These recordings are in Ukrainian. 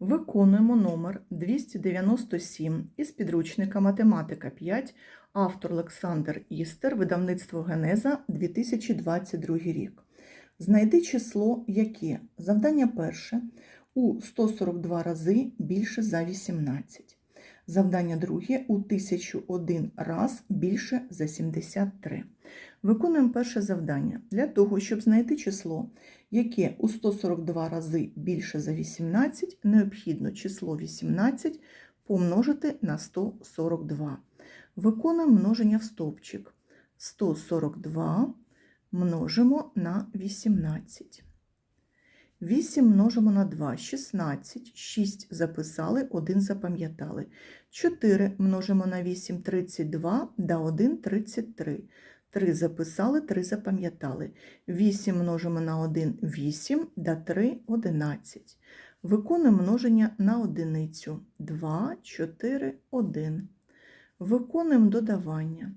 Виконуємо номер 297 із підручника Математика 5, автор Олександр Істер, видавництво Генеза 2022 рік. Знайди число, яке завдання перше у 142 рази більше за 18. Завдання друге у 1001 раз більше за 73. Виконуємо перше завдання. Для того, щоб знайти число, яке у 142 рази більше за 18, необхідно число 18 помножити на 142. Виконуємо множення в стовпчик. 142 множимо на 18. 8 множимо на 2 – 16, 6 записали, 1 запам'ятали. 4 множимо на 8 – 32, да 1 – 33. 3 записали, 3 запам'ятали. 8 множимо на 1 – 8, да 3 – 11. Виконуємо множення на одиницю. 2, 4, 1. Виконуємо додавання.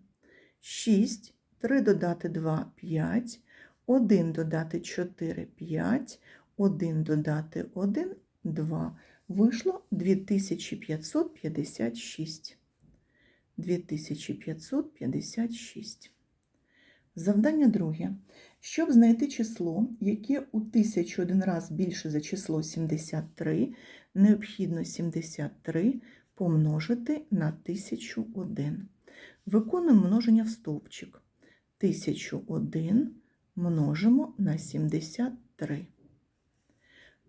6, 3 додати 2 – 5, 1 додати 4 – 5, 1 додати 1 – 2. Вийшло 2556. 2556. Завдання друге. Щоб знайти число, яке у 1001 раз більше за число 73, необхідно 73 помножити на 1001. Виконуємо множення в стовпчик. 1001 множимо на 73.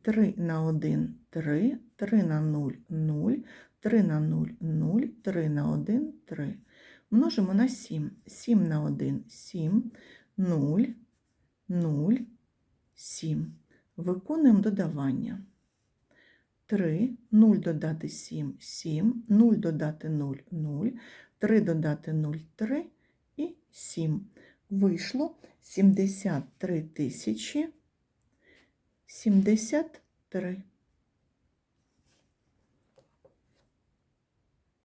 3 на 1 – 3, 3 на 0 – 0, 3 на 0 – 0, 3 на 1 – 3. Множимо на 7. 7 на 1 – 7, 0, 0, 7. Виконуємо додавання. 3, 0 додати 7, 7, 0 додати 0, 0, 3 додати 0, 3 і 7. Вийшло 73 тисячі 73.